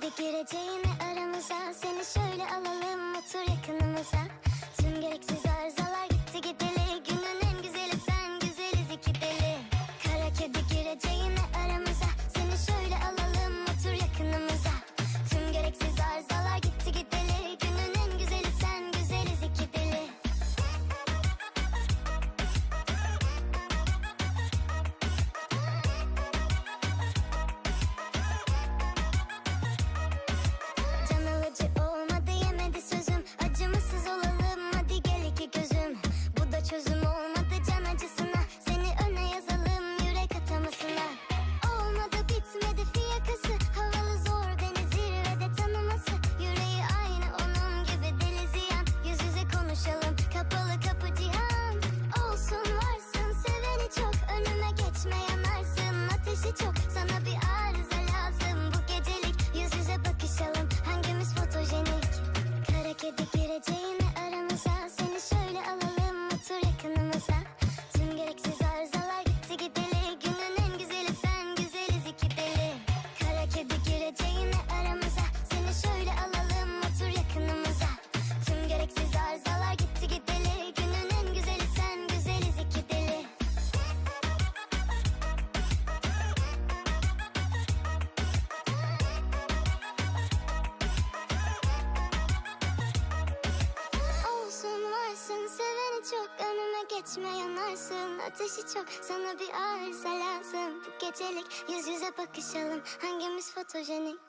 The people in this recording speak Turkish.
Kedi gireceğine aramıza Seni şöyle alalım. Otur yakınımıza ateşi çok. Sana bir geçme yanarsın Ateşi çok. Sana bir arıza lazım. Bu gecelik yüz yüze bakışalım. Hangimiz fotojenik